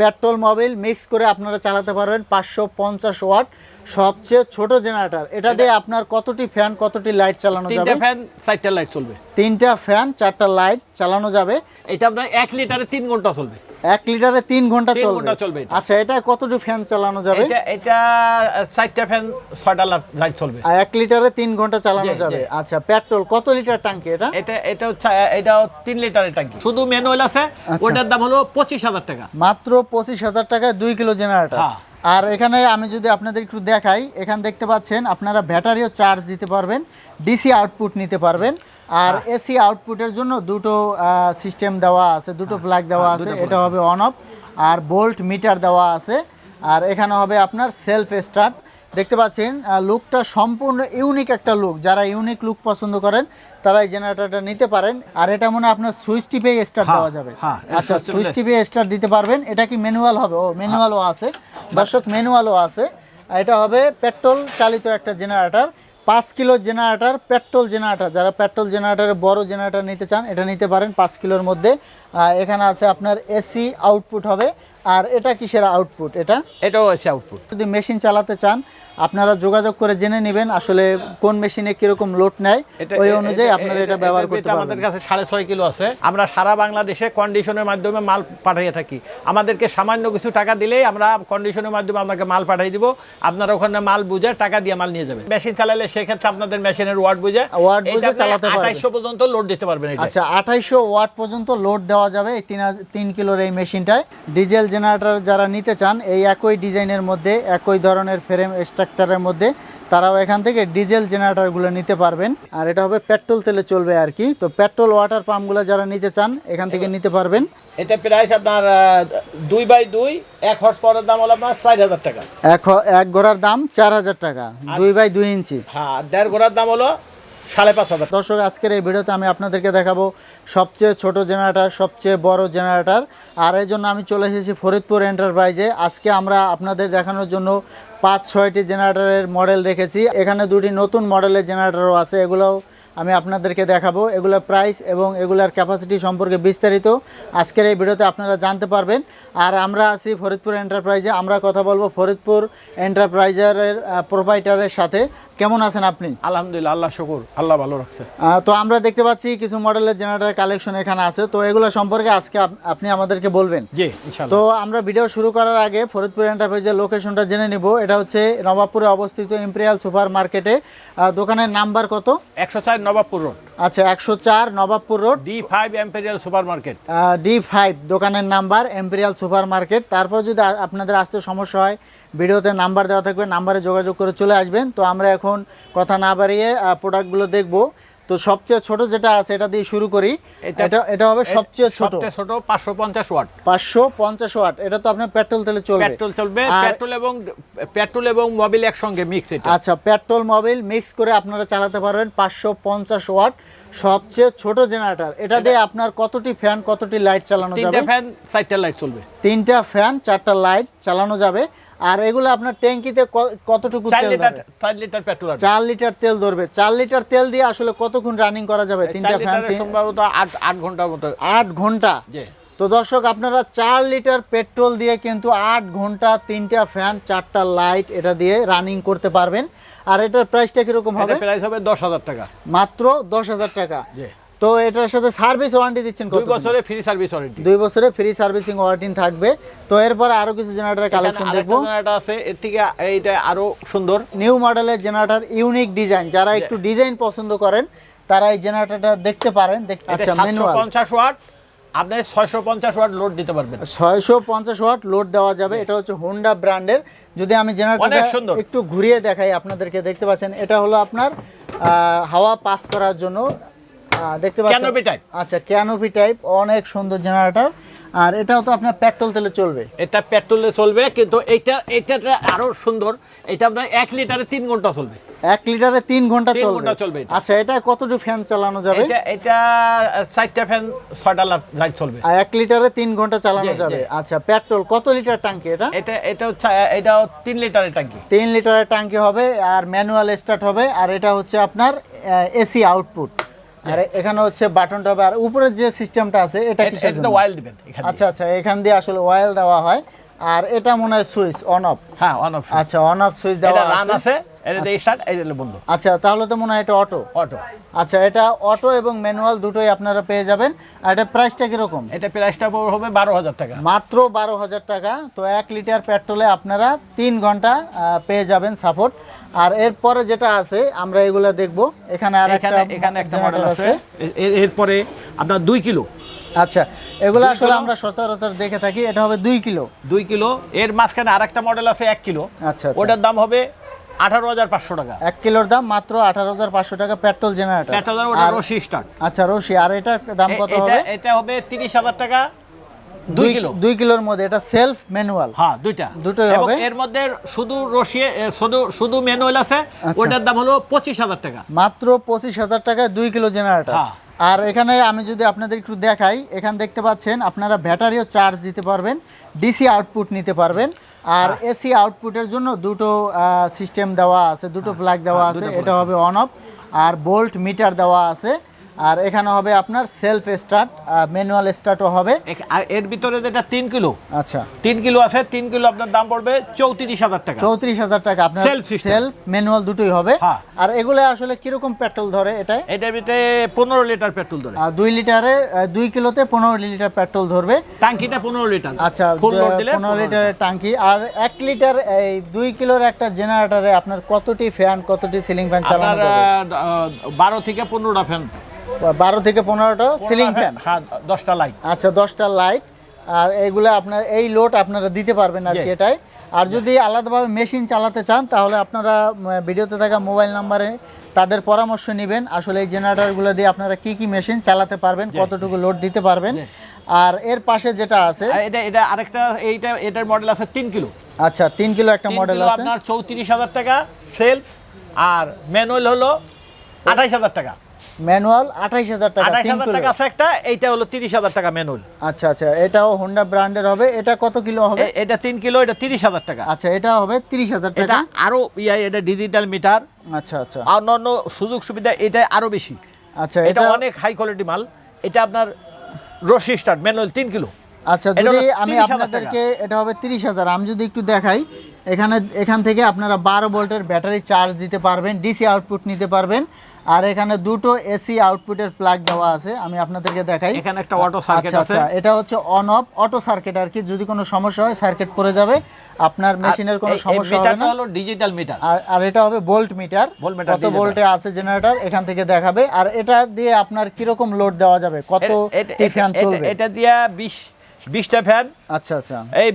Petrol Mobil mix করে আপনারা চালাতে পারবেন পাঁচশো পঞ্চাশ ওয়াট সবচেয়ে ছোট জেনারেটার। এটা দিয়ে আপনার কতটি ফ্যান কতটি লাইট চালানো তিনটা যাবে? ফ্যান চারটা লাইট চলবে। তিনটা ফ্যান চারটা লাইট চালানো যাবে। এটা আপনার এক লিটারে তিন ঘণ্টা চলবে। এক লিটারে তিন ঘণ্টা চলবে। চলবে আচ্ছা এটা কতটি ফ্যান চালানো যাবে? এটা এটা চারটা ফ্যান ছয়টা লাইট চলবে। আর এক লিটারে তিন ঘণ্টা চালানো যাবে। আচ্ছা পেট্রোল কত লিটার ট্যাঙ্কি এটা? এটা এটা হচ্ছে এটাও তিন লিটারের ট্যাঙ্কি। শুধু ম্যানুয়াল আছে আচ্ছা। ওটার দাম হলো পঁচিশ হাজার টাকা। মাত্র পঁচিশ হাজার টাকায় দুই কিলো জেনারেটর। হ্যাঁ। আর এখানে আমি যদি আপনাদের একটু দেখাই এখানে দেখতে পাচ্ছেন আপনারা ব্যাটারিও চার্জ দিতে পারবেন ডিসি আউটপুট নিতে পারবেন। আর হ্যাঁ। এসি আউটপুটের জন্য দুটো সিস্টেম দেওয়া আছে দুটো প্লাগ দেওয়া হ্যাঁ, আছে এটা হবে অন অফ আর বোল্ট মিটার দেওয়া আছে আর এখানে হবে আপনার সেলফ স্টার্ট দেখতে পাচ্ছেন লুকটা সম্পূর্ণ ইউনিক একটা লুক যারা ইউনিক লুক পছন্দ করেন তারা এই জেনারেটরটা নিতে পারেন। আর এটা মনে হয় আপনার সুইচ টিপে স্টার্ট হ্যাঁ, দেওয়া যাবে। হ্যাঁ, আচ্ছা সুইচ টিপে স্টার্ট দিতে পারবেন। এটা কি ম্যানুয়াল হবে? ও ম্যানুয়ালও আছে। দর্শক ম্যানুয়ালও আছে। আর এটা হবে পেট্রোল চালিত একটা জেনারেটর পাঁচ কিলো জেনারেটার পেট্রোল জেনারেটার। যারা পেট্রোল জেনারেটারের বড় জেনারেটার নিতে চান এটা নিতে পারেন পাঁচ কিলোর মধ্যে। এখানে আছে আপনার এসি আউটপুট হবে। আর এটা কিসের আউটপুট এটা? এটাও এসি আউটপুট। যদি মেশিন চালাতে চান আপনারা যোগাযোগ করে জেনে নেবেন আসলে কোন মেশিনে কীরকম লোড নেয় ওই অনুযায়ী আপনারা এটা ব্যবহার করতে আমাদের কাছে সাড়ে ছয় কিলো আছে। আমরা সারা বাংলাদেশে কন্ডিশনের মাধ্যমে মাল পাঠিয়ে থাকি। আমাদেরকে সামান্য কিছু টাকা দিলেই আমরা কন্ডিশনের মাধ্যমে আপনাকে মাল পাঠিয়ে দিব। আপনারা ওখানে মাল বুঝে টাকা দিয়ে মাল নিয়ে যাবেন। মেশিন চালালে সেক্ষেত্রে আপনাদের মেশিনের ওয়ার্ড বুঝে। Watt বুঝে চালাতে পারবেন। আঠাইশশো পর্যন্ত লোড দিতে পারবেন এটা। আচ্ছা আঠাইশো ওয়াট পর্যন্ত লোড দেওয়া যাবে এই তিন তিন কিলোর এই মেশিনটায়। ডিজেল জেনারেটর যারা নিতে চান এই একই ডিজাইনের মধ্যে একই ধরনের ফ্রেম স্ট্রাকচারের মধ্যে তারাও এখান থেকে ডিজেল জেনারেটরগুলো নিতে পারবেন। আর এটা হবে পেট্রোল তেলে চলবে আর কি। তো পেট্রোল ওয়াটার পাম্পগুলো যারা নিতে চান এখান থেকে নিতে পারবেন। এটা প্রাইস আপনার দুই বাই দুই এক হর্স পাওয়ারের দাম হলো আপনার চার হাজার টাকা। এক এক ঘোড়ার দাম চার হাজার টাকা দুই বাই দুই ইঞ্চি। হ্যাঁ দেড় ঘোড়ার দাম হলো সাড়ে পাঁচ হাজার দর্শক আজকের এই ভিডিওতে আমি আপনাদেরকে দেখাবো সবচেয়ে ছোট জেনারেটার সবচেয়ে বড় জেনারেটার আর এই জন্য আমি চলে এসেছি ফরিদপুর এন্টারপ্রাইজে আজকে আমরা আপনাদের দেখানোর জন্য পাঁচ ছয়টি জেনারেটরের মডেল রেখেছি। এখানে দুটি নতুন মডেলের জেনারেটরও আছে। এগুলোও আমি আপনাদেরকে দেখাবো। এগুলোর প্রাইস এবং এগুলোর ক্যাপাসিটি সম্পর্কে বিস্তারিত আজকের এই ভিডিওতে আপনারা জানতে পারবেন। আর আমরা আছি ফরিদপুর এন্টারপ্রাইজে। আমরা কথা বলব ফরিদপুর এন্টারপ্রাইজারের প্রোভাইডারের সাথে। কেমন আছেন আপনি? আলহামদুলিল্লাহ আল্লাহ শুকুর আল্লাহ ভালো রাখছে। তো আমরা দেখতে পাচ্ছি কিছু মডেলের জেনারেটর কালেকশন এখানে আছে। তো এগুলো সম্পর্কে আজকে আপনি আমাদেরকে বলবেন। জি তো আমরা ভিডিও শুরু করার আগে ফরিদপুর এন্টারপ্রাইজের লোকেশনটা জেনে নিব। এটা হচ্ছে নবাবপুরে অবস্থিত ইম্পেরিয়াল সুপার মার্কেটে দোকানের নাম্বার কত? একশো চার নবাবপুর রোড আচ্ছা একশো চার Nawabpur road D five Imperial super market D five দোকানের নাম্বার এম্পেরিয়াল সুপার মার্কেট তারপর যদি আপনাদের আসতে সমস্যা হয় ভিডিওতে নাম্বার দেওয়া থাকবে নাম্বারে যোগাযোগ করে চলে আসবেন। তো আমরা এখন কথা না বাড়িয়ে প্রোডাক্টগুলো দেখব। তো সবচেয়ে ছোট যেটা আছে এটা দিয়ে শুরু করি। এটা- এটা হবে সবচেয়ে ছোট। ছোট পাঁচশো পঞ্চাশ ওয়াট। পাঁচশো পঞ্চাশ ওয়াট। এটা তো আপনার পেট্রোল তেলে চলবে। পেট্রোল চলবে। পেট্রোল এবং পেট্রোল এবং মোবিল একসঙ্গে মিক্স এটা। আচ্ছা পেট্রোল মোবিল মিক্স করে আপনারা চালাতে পারবেন পাঁচশো পঞ্চাশ ওয়াট। সবচেয়ে ছোট জেনারেটর এটা দিয়ে আপনার কতটি ফ্যান কতটি লাইট চালানো তিনটা যাবে? ফ্যান চারটা লাইট চলবে। তিনটা ফ্যান চারটা লাইট চালানো যাবে। আর এগুলো আপনার ট্যাঙ্কিতে কতটুকু তেল লিটার ধরবে? চার লিটার পেট্রোল আছে চার লিটার তেল ধরবে। চার লিটার তেল দিয়ে আসলে কতক্ষণ রানিং করা যাবে? তিনটা ফ্যান সম্ভবত আট আট ঘণ্টার মতো। আট ঘণ্টা? জি। তো দর্শক আপনারা চার লিটার পেট্রোল দিয়ে কিন্তু আট ঘণ্টা তিনটা ফ্যান চারটা লাইট এটা দিয়ে রানিং করতে পারবেন। আর এটার প্রাইসটা কীরকম হবে? প্রাইস হবে দশ হাজার টাকা। মাত্র দশ হাজার টাকা। জি। তো এটার সাথে সার্ভিস ওয়ারেন্টি দিচ্ছেন দুই কত বছরে ফ্রি সার্ভিস ওয়ারেন্টি দুই বছরে ফ্রি সার্ভিসিং ওয়ারেন্টি থাকবে। তো এরপর আরও কিছু জেনারেটর কালেকশন দেখব। এটা আছে এর থেকে এইটা আরও সুন্দর। নিউ মডেলের জেনারেটর ইউনিক ডিজাইন যারা একটু ডিজাইন পছন্দ করেন তারা এই জেনারেটরটা দেখতে পারেন। আচ্ছা ম্যানুয়াল পঞ্চাশ ওয়াট। আপনি ছয়শো পঞ্চাশ ওয়াট লোড দিতে পারবেন। ছয়শো পঞ্চাশ ওয়াট লোড দেওয়া যাবে। এটা হচ্ছে হোন্ডা ব্র্যান্ডের যদি আমি জেনারেটরটা একটু ঘুরিয়ে দেখাই আপনাদেরকে দেখতে পাচ্ছেন? এটা হলো আপনার হাওয়া পাস করার জন্য দেখতে পাচ্ছেন? Canopy type। আচ্ছা ক্যানোপি টাইপ অনেক সুন্দর জেনারেটর আর এটাও তো আপনার পেট্রোল তেলে চলবে। এটা পেট্রোলে চলবে কিন্তু এইটা এইটা আরও সুন্দর। এটা আপনার এক লিটারে তিন ঘণ্টা চলবে। এক লিটারে তিন ঘণ্টা চলবে। আচ্ছা এটা কতটুকু ফ্যান চালানো যাবে? এটা এটা চারটা ফ্যান ছয়টা লাইট চলবে। আর এক লিটারে তিন ঘণ্টা চালানো যাবে। আচ্ছা পেট্রোল কত লিটার ট্যাঙ্কি এটা? এটা এটা এটাও তিন লিটারের ট্যাঙ্কি। তিন লিটারের ট্যাঙ্কি হবে আর ম্যানুয়াল স্টার্ট হবে আর এটা হচ্ছে আপনার এসি আউটপুট আর এখানে হচ্ছে বাটনটা হবে আর উপরের যে সিস্টেমটা আছে এটা কিসের জন্য? ওয়াইল দিবেন আচ্ছা আচ্ছা এখান দিয়ে আসলে ওয়াইল দেওয়া হয়। আর এটা মনে হয় সুইচ অন অফ হ্যাঁ অন অফ আচ্ছা অন অফ সুইচ দেওয়া আছে। এটা স্টার্ট এটা বন্ধ। আচ্ছা তাহলে তো মনে হয় এটা অটো অটো আচ্ছা এটা অটো এবং ম্যানুয়াল দুটোই আপনারা পেয়ে যাবেন। আর এটা প্রাইসটা কীরকম? এটা প্রাইসটা হবে বারো হাজার টাকা। মাত্র বারো হাজার টাকা। তো এক লিটার পেট্রোলে আপনারা তিন ঘণ্টা পেয়ে যাবেন সাপোর্ট আর এরপরে যেটা আছে আমরা এগুলো দেখব। এখানে আর একটা এখানে এখানে একটা মডেল আছে। এর- এরপরে আপনার দুই কিলো। আচ্ছা এগুলো আসলে আমরা সচরাচর দেখে থাকি। এটা হবে দুই কিলো। দুই কিলো। এর মাঝখানে আরেকটা মডেল আছে এক কিলো। আচ্ছা আচ্ছা। ওটার দাম হবে আঠারো হাজার পাঁচশো টাকা। এক কিলোর দাম মাত্র আঠারো হাজার পাঁচশো টাকা পেট্রোল জেনারেটর হাজার ওটা রশি স্টার্ট আচ্ছা রশি আর এটার দাম কত হবে? এটা হবে তিরিশ হাজার টাকা দুই কিলো। দুই কিলোর মধ্যে এটা সেলফ ম্যানুয়াল হ্যাঁ দুইটা। দুটোই হবে? এর মধ্যে শুধু রশি শুধু শুধু ম্যানুয়াল আছে আচ্ছা। ওটার দাম হলো পঁচিশ হাজার টাকা। মাত্র পঁচিশ হাজার টাকায় দুই কিলো জেনারেটর হ্যাঁ। আর এখানে আমি যদি আপনাদের একটু দেখাই এখানে দেখতে পাচ্ছেন আপনারা ব্যাটারিও চার্জ দিতে পারবেন ডিসি আউটপুট নিতে পারবেন। আর হ্যাঁ। এসি আউটপুটের জন্য দুটো সিস্টেম দেওয়া আছে দুটো প্লাগ দেওয়া হ্যাঁ, আছে এটা হবে অন অফ আর বোল্ট মিটার দেওয়া আছে আর এখানে হবে আপনার সেলফ স্টার্ট ম্যানুয়াল স্টার্টও হবে। আর এর ভিতরে যেটা তিন কিলো আচ্ছা। তিন কিলো আছে তিন কিলো আপনার দাম পড়বে চৌত্রিশ হাজার টাকা। চৌত্রিশ হাজার টাকা আপনার system। সেলফ ম্যানুয়াল দুটোই হবে। হ্যাঁ। আর এগুলো আসলে কীরকম পেট্রোল ধরে এটায়? এটার ভিতরে পনেরো লিটার পেট্রোল ধরে। আর দুই লিটারে দুই কিলোতে পনেরো লিটার পেট্রোল ধরবে। টাঙ্কিটা পনেরো লিটার। আচ্ছা পনেরো লিটারের টাঙ্কি। আর এক লিটার এই দুই কিলোর একটা জেনারেটরে আপনার কতটি ফ্যান কতটি সিলিং ফ্যান চালানো বারো থেকে পনেরোটা ফ্যান বারো থেকে পনেরোটা সিলিং ফ্যান হ্যাঁ দশটা লাইট আচ্ছা দশটা লাইট আর এইগুলো আপনার এই লোড আপনারা দিতে পারবেন আর কি এটাই। আর যদি আলাদাভাবে মেশিন চালাতে চান তাহলে আপনারা ভিডিওতে থাকা মোবাইল নাম্বারে তাদের পরামর্শ নেবেন। আসলে এই জেনারেটরগুলো দিয়ে আপনারা কি কি মেশিন চালাতে পারবেন কতটুকু লোড দিতে পারবেন। আর এর পাশে যেটা আছে এটা এটা আরেকটা এইটা এটার মডেল আছে তিন কিলো। আচ্ছা তিন কিলো একটা মডেল আছে। আপনার চৌত্রিশ হাজার টাকা সেল আর ম্যানুয়াল হলো আঠাইশ হাজার টাকা। ম্যানুয়াল টাকা আছে একটা এইটা হলো তিরিশ হাজার টাকা ম্যানুয়াল আচ্ছা আচ্ছা এটাও হোন্ডা ব্র্যান্ডের হবে এটা কত কিলো হবে? এটা কিলো এটা তিরিশ হাজার টাকা। আচ্ছা এটা হবে তিরিশ হাজার এটা টাকা। আরও ইয়া এটা ডিজিটাল মিটার আচ্ছা আচ্ছা। অন্যান্য সুযোগ সুবিধা এটা আরও বেশি। আচ্ছা এটা অনেক হাই কোয়ালিটি মাল। এটা আপনার রশি স্টার্ট ম্যানুয়াল তিন কিলো। আচ্ছা যদি আমি আপনাদেরকে এটা হবে তিরিশ হাজার আমি যদি একটু দেখাই এখানে এখান থেকে আপনারা বারো ভোল্টের ব্যাটারি চার্জ দিতে পারবেন ডিসি আউটপুট নিতে পারবেন। আর এখানে দুটো এসি আউটপুটের প্লাগ দেওয়া আছে আমি আপনাদেরকে দেখাই। এখানে একটা auto circuit আচ্ছা, আছে। আচ্ছা, এটা হচ্ছে অন অফ অটো সার্কিট আর কি যদি কোনো সমস্যা হয় সার্কিট পড়ে যাবে আপনার মেশিনের কোনো সমস্যা হবে না। হলো ডিজিটাল মিটার আর আর এটা হবে ভোল্ট মিটার কত ভোল্টে আছে জেনারেটর এখান থেকে দেখাবে। আর এটা দিয়ে আপনার কীরকম লোড দেওয়া যাবে? কত ফ্যান চলবে? এটা দিয়া বিশ বিশটা ফ্যান আচ্ছা আচ্ছা। এই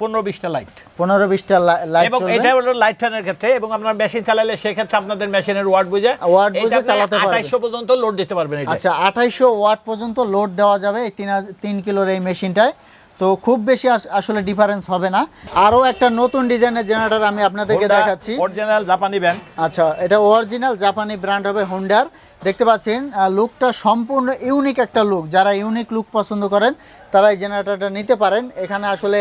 পনেরো বিশটা লাইট পনেরো বিশটা লাইট এবং এটা হলো লাইট ফ্যানের ক্ষেত্রে এবং আপনার মেশিন চালালে সেক্ষেত্রে আপনাদের মেশিনের ওয়াট বুঝে Watt বুঝে চালাতে পারবেন। আঠাইশশো পর্যন্ত লোড দিতে পারবেন এটা। আচ্ছা আঠাইশো ওয়াট পর্যন্ত লোড দেওয়া যাবে এই তিন তিন কিলোর এই মেশিনটায় তো খুব বেশি আসলে ডিফারেন্স হবে না। আরও একটা নতুন ডিজাইনের জেনারেটর আমি আপনাদেরকে দেখাচ্ছি। অরিজিনাল জাপানি ব্যান্ড আচ্ছা এটা অরিজিনাল জাপানি ব্র্যান্ড হবে হোন্ডার দেখতে পাচ্ছেন লুকটা সম্পূর্ণ ইউনিক একটা লুক যারা ইউনিক লুক পছন্দ করেন তারা এই জেনারেটরটা নিতে পারেন। এখানে আসলে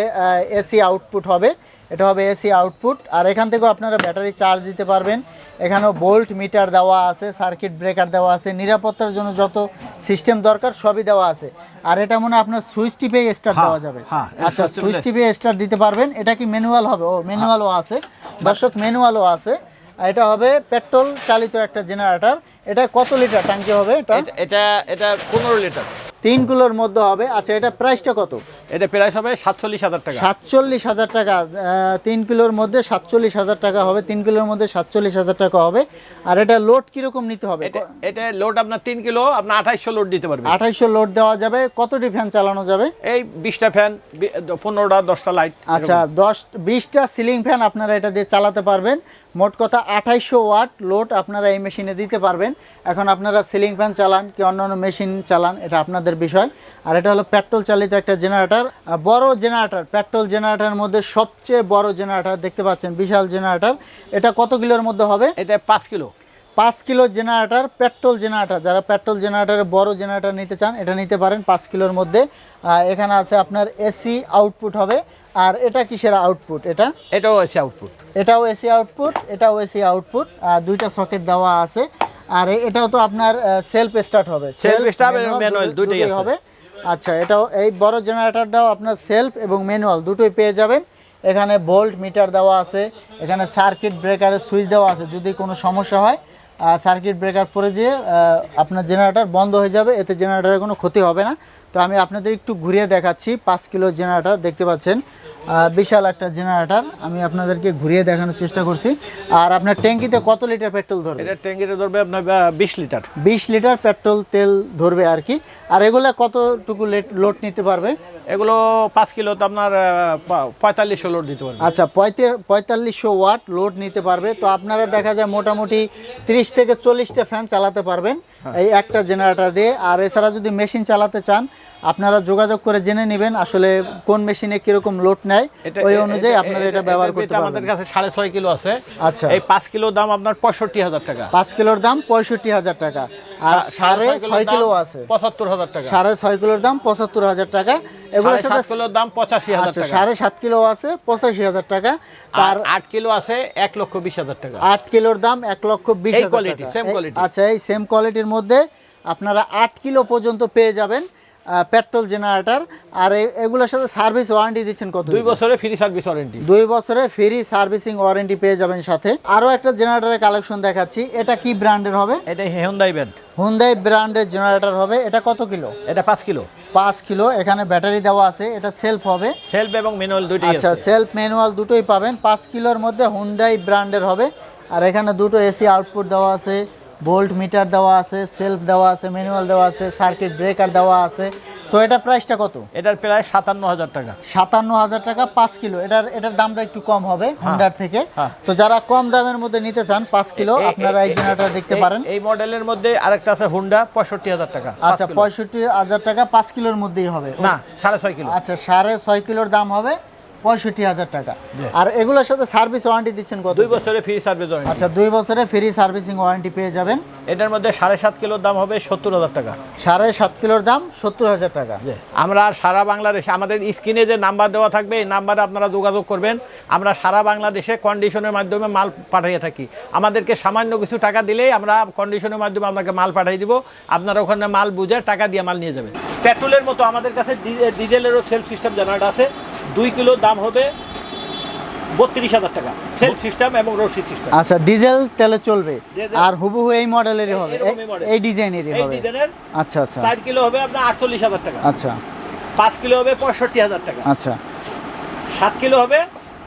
এসি আউটপুট হবে। এটা হবে এসি আউটপুট আর এখান থেকেও আপনারা ব্যাটারি চার্জ দিতে পারবেন। এখানেও বোল্ট মিটার দেওয়া আছে সার্কিট ব্রেকার দেওয়া আছে। নিরাপত্তার জন্য যত সিস্টেম দরকার সবই দেওয়া আছে। আর এটা মনে হয় আপনার সুইচ টিপে স্টার্ট হ্যাঁ, দেওয়া যাবে। হ্যাঁ, আচ্ছা সুইচ টিপে- স্টার্ট দিতে পারবেন। এটা কি ম্যানুয়াল হবে? ও ম্যানুয়ালও আছে। দর্শক ম্যানুয়ালও আছে। আর এটা হবে পেট্রোল চালিত একটা জেনারেটর এটা কত লিটার ট্যাঙ্কি হবে এটা? এটা- এটা এটা পনেরো লিটার তিন কিলোর মধ্যে হবে। আচ্ছা এটা প্রাইসটা কত? এটা প্রাইস হবে সাতচল্লিশ হাজার টাকা। সাতচল্লিশ হাজার টাকা। তিন কিলোর মধ্যে সাতচল্লিশ হাজার টাকা হবে। তিন কিলোর মধ্যে সাতচল্লিশ হাজার টাকা হবে। আর এটা লোড কীরকম নিতে হবে? এটা এটা লোড আপনার তিন কিলো আপনার আঠাইশশো লোড দিতে পারবে। আঠাইশশো লোড দেওয়া যাবে। কতটি ফ্যান চালানো যাবে? এই বিশটা ফ্যান পনেরোটা দশটা লাইট আচ্ছা দশ বিশটা সিলিং ফ্যান আপনারা এটা দিয়ে চালাতে পারবেন। মোট কথা আঠাইশো ওয়াট লোড আপনারা এই মেশিনে দিতে পারবেন। এখন আপনারা সিলিং ফ্যান চালান কি অন্যান্য মেশিন চালান এটা আপনাদের বিষয়। আর এটা হলো পেট্রোল চালিত একটা জেনারেটার। বড় জেনারেটার পেট্রোল জেনারেটরের মধ্যে সবচেয়ে বড় জেনারেটার দেখতে পাচ্ছেন বিশাল জেনারেটর। এটা কত কিলোর মধ্যে হবে? এটা পাঁচ কিলো। পাঁচ কিলো জেনারেটার পেট্রোল জেনারেটার। যারা পেট্রোল জেনারেটরের বড় জেনারেটর নিতে চান এটা নিতে পারেন পাঁচ কিলোর মধ্যে। এখানে আছে আপনার এসি আউটপুট হবে। আর এটা কিসের আউটপুট এটা? এটাও এসি আউটপুট এটাও এসি আউটপুট এটাও এসি আউটপুট আর দুইটা সকেট দেওয়া আছে। আর এটাও তো আপনার সেলফ স্টার্ট হবে। Self start এবং দুটোই দুটোই হবে। আচ্ছা এটাও এই বড় জেনারেটরটাও আপনার সেলফ এবং ম্যানুয়াল দুটোই পেয়ে যাবেন। এখানে ভোল্ট মিটার দেওয়া আছে এখানে সার্কিট ব্রেকারের সুইচ দেওয়া আছে যদি কোনো সমস্যা হয়। সার্কিট ব্রেকার পরে যেয়ে আপনার জেনারেটর বন্ধ হয়ে যাবে এতে জেনারেটরের কোনো ক্ষতি হবে না। তো আমি আপনাদের একটু ঘুরিয়ে দেখাচ্ছি। পাঁচ কিলো জেনারেটর দেখতে পাচ্ছেন? বিশাল একটা জেনারেটর। আমি আপনাদেরকে ঘুরিয়ে দেখানোর চেষ্টা করছি। আর আপনার ট্যাঙ্কিতে কত লিটার পেট্রোল ধরবে? এটা ট্যাঙ্কিতে ধরবে আপনার বিশ লিটার। বিশ লিটার পেট্রোল তেল ধরবে আর কি। আর এগুলো কতটুকু লোড নিতে পারবে? এগুলো পাঁচ কিলো তো আপনার পঁয়তাল্লিশশো লোড দিতে পারবে। আচ্ছা পঁয়তে- পঁয়তাল্লিশশো ওয়াট লোড নিতে পারবে। তো আপনারা দেখা যায় মোটামুটি তিরিশ থেকে চল্লিশটা ফ্যান চালাতে পারবেন। এই একটা জেনারেটর দিয়ে। আর এছাড়া যদি মেশিন চালাতে চান আপনারা যোগাযোগ করে জেনে নেবেন আসলে কোন মেশিনে কীরকম লোড নেয়। ওই অনুযায়ী আপনারা এটা ব্যবহার করতে পারবেন। আমাদের কাছে সাড়ে ছয় কিলো আছে। আচ্ছা। এই পাঁচ কিলো দাম আপনার পঁয়ষট্টি হাজার টাকা। পাঁচ কিলোর দাম পঁয়ষট্টি হাজার টাকা। আর সাড়ে ছয় কিলো আছে। পঁচাত্তর হাজার টাকা। সাড়ে ছয় কিলোর দাম পঁচাত্তর হাজার টাকা। এগুলোর সাথে কিলোর দাম পঁচাশি হাজার আচ্ছা টাকা। সাড়ে সাত কিলো আছে পঁচাশি হাজার টাকা। আর আট কিলো আছে এক লক্ষ বিশ হাজার টাকা। আট কিলোর দাম এক লক্ষ বিশ এই হাজার টাকা। আচ্ছা এই সেম কোয়ালিটির মধ্যে আপনারা আট কিলো পর্যন্ত পেয়ে যাবেন। পেট্রোল জেনারেটর আর এগুলোর সাথে সার্ভিস ওয়ারেন্টি দিচ্ছেন কত দুই বছরে ফ্রি সার্ভিস ওয়ারেন্টি। দুই বছরে ফ্রি সার্ভিসিং ওয়ারেন্টি পেয়ে যাবেন সাথে। আরও একটা জেনারেটরের কালেকশন দেখাচ্ছি। এটা কি ব্র্যান্ডের হবে? এটা হেন্দাই ব্যান্ড হুন্দাই ব্র্যান্ডের জেনারেটর হবে। এটা কত কিলো? এটা পাঁচ কিলো। পাঁচ কিলো। এখানে ব্যাটারি দেওয়া আছে। এটা সেলফ হবে। সেলফ এবং ম্যানুয়াল দুইটাই আচ্ছা সেলফ ম্যানুয়াল দুটোই পাবেন। পাঁচ কিলোর মধ্যে হুন্ডাই ব্র্যান্ডের হবে। আর এখানে দুটো এসি আউটপুট দেওয়া আছে। ভোল্ট মিটার দেওয়া আছে সেলফ দেওয়া আছে ম্যানুয়াল দেওয়া আছে সার্কিট ব্রেকার দেওয়া আছে। তো এটা প্রাইসটা কত? এটার প্রায় সাতান্ন হাজার টাকা। সাতান্ন হাজার টাকা পাঁচ কিলো। এটার এটার দামটা একটু কম হবে হুন্ডার থেকে। হ্যাঁ। তো যারা কম দামের মধ্যে নিতে চান পাঁচ কিলো আপনারা এই এই- জেনারেটর দেখতে পারেন। এই মডেলের মধ্যে আরেকটা আছে হুন্ডা পঁয়ষট্টি হাজার টাকা আচ্ছা পঁয়ষট্টি হাজার টাকা পাঁচ কিলোর মধ্যেই হবে। না সাড়ে ছয় কিলো। আচ্ছা সাড়ে ছয় কিলোর দাম হবে। পঁয়ষট্টি হাজার টাকা। আর এগুলোর সাথে সার্ভিস ওয়ারেন্টি দিচ্ছেন কত দুই বছরে ফ্রি সার্ভিস ওয়ারেন্টি আচ্ছা দুই বছরে ফ্রি সার্ভিসিং ওয়ারেন্টি পেয়ে যাবেন। এটার মধ্যে সাড়ে সাত কিলোর দাম হবে সত্তর হাজার টাকা। সাড়ে সাত কিলোর দাম সত্তর হাজার টাকা। আমরা সারা বাংলাদেশে আমাদের স্ক্রিনে যে নাম্বার দেওয়া থাকবে এই নাম্বারে আপনারা যোগাযোগ করবেন। আমরা সারা বাংলাদেশে কন্ডিশনের মাধ্যমে মাল পাঠিয়ে থাকি। আমাদেরকে সামান্য কিছু টাকা দিলেই আমরা কন্ডিশনের মাধ্যমে আপনাকে মাল পাঠিয়ে দিব। আপনারা ওখানে মাল বুঝে টাকা দিয়ে মাল নিয়ে যাবেন। পেট্রোলের মতো আমাদের কাছে ডিজেলেরও সেলফ সিস্টেম জেনারেট আছে। দুই কিলো দাম হবে বত্রিশ হাজার টাকা। সেলফ সিস্টেম এবং রশি সিস্টেম। আচ্ছা ডিজেল তেলে চলবে। আর হুবহু এই মডেলেরই হবে। এই-। ডিজাইনেরই হবে। আচ্ছা আচ্ছা। চার কিলো হবে আপনার আটচল্লিশ হাজার টাকা। আচ্ছা। পাঁচ কিলো হবে পঁয়ষট্টি হাজার টাকা। আচ্ছা। সাত কিলো হবে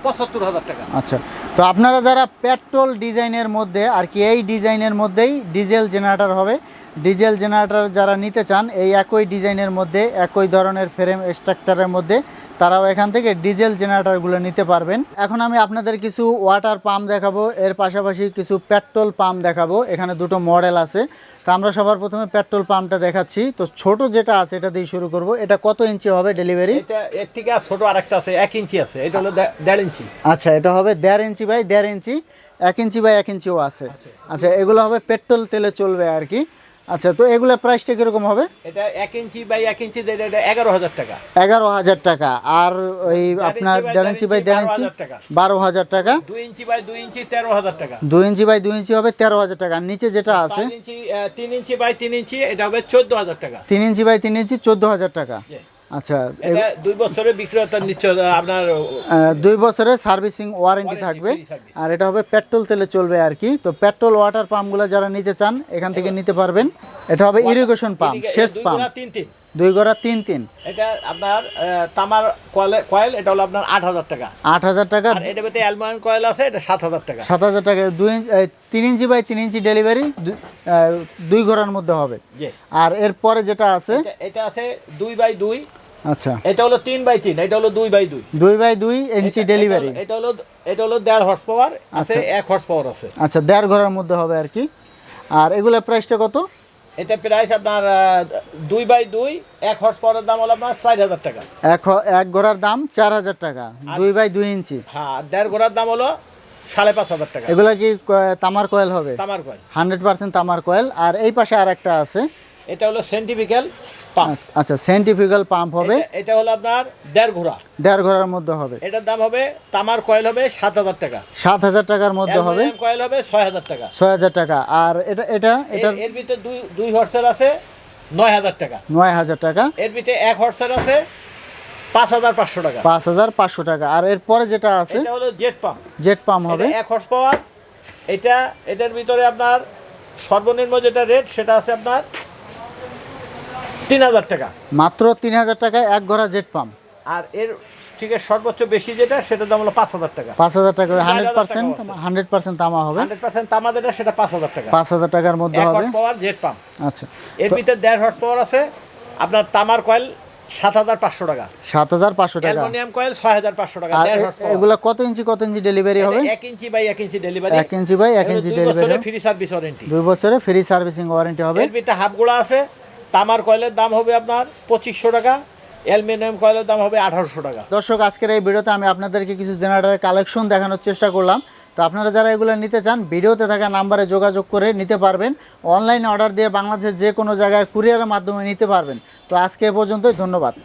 পঁচাত্তর হাজার টাকা। আচ্ছা। তো আপনারা যারা পেট্রোল ডিজাইনের মধ্যে আর কি এই ডিজাইনের মধ্যেই ডিজেল জেনারেটর হবে ডিজেল জেনারেটর যারা নিতে চান এই একই ডিজাইনের মধ্যে একই ধরনের ফ্রেম স্ট্রাকচারের মধ্যে তারাও এখান থেকে ডিজেল জেনারেটরগুলো নিতে পারবেন। এখন আমি আপনাদের কিছু ওয়াটার পাম্প দেখাবো এর পাশাপাশি কিছু পেট্রোল পাম্প দেখাবো এখানে দুটো মডেল আছে। তো আমরা সবার প্রথমে পেট্রোল পাম্পটা দেখাচ্ছি। তো ছোট যেটা আছে এটা দিয়ে শুরু করব। এটা কত ইঞ্চি হবে ডেলিভারি? এটা এর থেকে আর ছোট আরেকটা আছে এক ইঞ্চি আছে এটা হলো দেড় ইঞ্চি। আচ্ছা এটা হবে দেড় ইঞ্চি বাই দেড় ইঞ্চি এক ইঞ্চি বাই এক ইঞ্চিও আছে। আচ্ছা এগুলো হবে পেট্রোল তেলে চলবে আর কি। আচ্ছা তো এগুলা প্রাইসটা কীরকম হবে? এটা এক ইঞ্চি বাই এক ইঞ্চি এটা এগারো হাজার টাকা। এগারো হাজার টাকা। আর ওই আপনার দেড় ইঞ্চি বাই দেড় বারো ইঞ্চি? হাজার টাকা। বারো হাজার টাকা। দুই ইঞ্চি বাই দুই ইঞ্চি তেরো হাজার টাকা। দুই ইঞ্চি বাই দুই ইঞ্চি হবে তেরো হাজার টাকা। আর নিচে যেটা আছে? তিন ইঞ্চি বাই তিন ইঞ্চি এটা হবে চোদ্দ হাজার টাকা। তিন ইঞ্চি বাই তিন ইঞ্চি চোদ্দ হাজার টাকা। আচ্ছা দুই বছরের বিক্রয়তার নিশ্চয় আপনার দুই বছরের সার্ভিসিং ওয়ারেন্টি থাকবে। আর এটা হবে পেট্রোল তেলে চলবে আর কি। তো পেট্রোল ওয়াটার পাম্পগুলো যারা নিতে চান এখান থেকে নিতে পারবেন। এটা হবে ইরিগেশন পাম্প শেষ পাম্প তিন তিন। দুই গড়া তিন তিন। এটা আপনার তামার কয়েল এটা হলো আপনার আট হাজার টাকা। আট হাজার টাকা। এটা ভিতরে অ্যালমোনিয়াম কয়েল আছে এটা সাত হাজার টাকা। সাত হাজার টাকা। দুই ইঞ্চ- তিন ইঞ্চি বাই তিন ইঞ্চি ডেলিভারি দুই ঘোড়ার মধ্যে হবে। আর এরপরে যেটা আছে এটা আছে দুই বাই দুই। আচ্ছা। এটা হলো তিন বাই তিন এটা হলো দুই বাই দুই। দুই বাই দুই ইঞ্চি ডেলিভারি এটা- হলো এটা হলো দেড় হর্স পাওয়ার আছে আচ্ছা। এক হর্স পাওয়ার আছে। আচ্ছা দেড় ঘোড়ার মধ্যে হবে আর কি। আর এগুলোর প্রাইসটা কত? এটা প্রাইস আপনার আহ, দুই বাই দুই এক হর্স পাওয়ারের দাম হলো আপনার চার হাজার টাকা। এক এক ঘোড়ার দাম চার হাজার টাকা দুই বাই দুই ইঞ্চি হ্যাঁ আর দেড় ঘোড়ার দাম হলো সাড়ে পাঁচ হাজার টাকা। এগুলা কি তামার কয়েল হবে? তামার কয়েল হান্ড্রেড পার্সেন্ট তামার কয়েল আর এই পাশে আর একটা আছে। এটা হলো সেন্টিফিক্যাল আচ্ছা সেন্টিফিক্যাল পাম্প হবে। এটা হলো আপনার দেড় ঘোড়া। দেড় ঘোড়ার মধ্যে হবে। এটার দাম হবে তামার কয়েল হবে সাত হাজার টাকা। সাত হাজার টাকার মধ্যে হবে। কয়েল হবে ছয় হাজার টাকা। ছয় হাজার টাকা। আর এটা এটা এর- এর ভিতরে দুই দুই হর্সের আছে নয় হাজার টাকা। নয় হাজার টাকা। এর ভিতরে এক হর্সের আছে পাঁচ হাজার পাঁচশো টাকা। পাঁচ হাজার পাঁচশো টাকা। আর এরপরে যেটা আছে এটা হলো জেট পাম্প জেট পাম্প হবে। এক হর্স পাওয়ার এটা এটার ভিতরে আপনার সর্বনিম্ন যেটা রেট সেটা আছে আপনার তিন হাজার টাকা। মাত্র তিন হাজার টাকায় এক ঘোড়া জেট পাম্প। আর এর থেকে সর্বোচ্চ বেশি যেটা সেটার দাম হলো পাঁচ হাজার টাকা। পাঁচ হাজার টাকা হান্ড্রেড 9,000 পার্সেন্ট হান্ড্রেড পার্সেন্ট তামা হবে। হান্ড্রেড পার্সেন্ট তামা যেটা সেটা পাঁচ হাজার টাকা। পাঁচ হাজার টাকার মধ্যে হবে। Power jet pump. আচ্ছা। এর ভিতরে দেড় হর্স পাওয়ার আছে। আপনার তামার কয়েল সাত হাজার পাঁচশো টাকা। সাত হাজার পাঁচশো টাকা। অ্যালুমিনিয়াম কয়েল ছয় হাজার পাঁচশো টাকা। এগুলা কত ইঞ্চি কত ইঞ্চি ডেলিভারি হবে? এক ইঞ্চি বাই এক ইঞ্চি ডেলিভারি এক ইঞ্চি বাই এক inch delivery free service warranty দুই বছরে ফ্রি সার্ভিসিং ওয়ারেন্টি হবে। এর ভিতরে হাফ গোড়া আছে। তামার কয়েলের দাম হবে আপনার পঁচিশশো টাকা, অ্যালুমিনিয়াম কয়েলের দাম হবে আঠারোশো টাকা। দর্শক, আজকের এই ভিডিওতে আমি আপনাদেরকে কিছু জেনারেটারের কালেকশন দেখানোর চেষ্টা করলাম। তো আপনারা যারা এগুলো নিতে চান, ভিডিওতে থাকা নাম্বারে যোগাযোগ করে নিতে পারবেন। অনলাইনে অর্ডার দিয়ে বাংলাদেশের যে কোনো জায়গায় কুরিয়ারের মাধ্যমে নিতে পারবেন। তো আজকে এ পর্যন্তই, ধন্যবাদ।